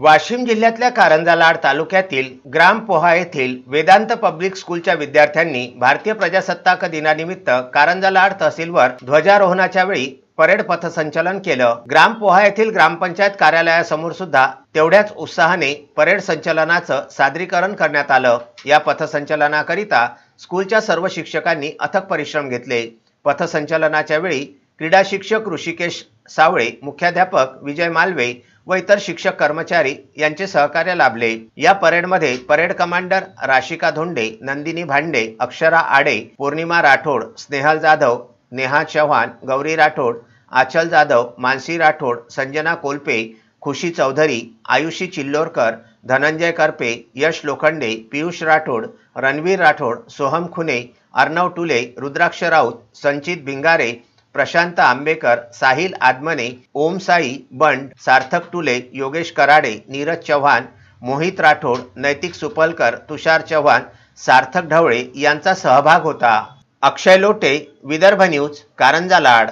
वाशिम जिल्ह्यातल्या कारंजालाड तालुक्यातील ग्राम पोहा येथील वेदांत पब्लिक स्कूलच्या विद्यार्थ्यांनी भारतीय प्रजासत्ताक दिनानिमित्त कारंजालाड तहसीलवर ध्वजारोहणाच्या वेळी परेड पथसंचलन केलं. ग्राम पोहा येथील ग्रामपंचायत कार्यालयासमोर सुद्धा तेवढ्याच उत्साहाने परेड संचलनाचं सादरीकरण करण्यात आलं. या पथसंचलनाकरिता स्कूलच्या सर्व शिक्षकांनी अथक परिश्रम घेतले. पथसंचलनाच्या वेळी क्रीडा शिक्षक ऋषिकेश सावळे मुख्याध्यापक विजय मालवे व इतर शिक्षक कर्मचारी यांचे सहकार्य लाभले. या परेडमध्ये परेड कमांडर राशिका धोंडे नंदिनी भांडे अक्षरा आडे पौर्णिमा राठोड स्नेहल जाधव नेहा चव्हाण गौरी राठोड आचल जाधव मानसी राठोड संजना कोलपे खुशी चौधरी आयुषी चिल्लोरकर धनंजय करपे यश लोखंडे पियुष राठोड रणवीर राठोड सोहम खुने अर्णव टुले रुद्राक्ष राऊत संचित भिंगारे प्रशांत आंबेकर साहिल आदमने ओम साई बंड सार्थक टुले योगेश कराडे नीरज चव्हाण मोहित राठोड नैतिक सुपलकर तुषार चव्हाण सार्थक ढवळे यांचा सहभाग होता. अक्षय लोटे विदर्भ न्यूज कारंजा लाड.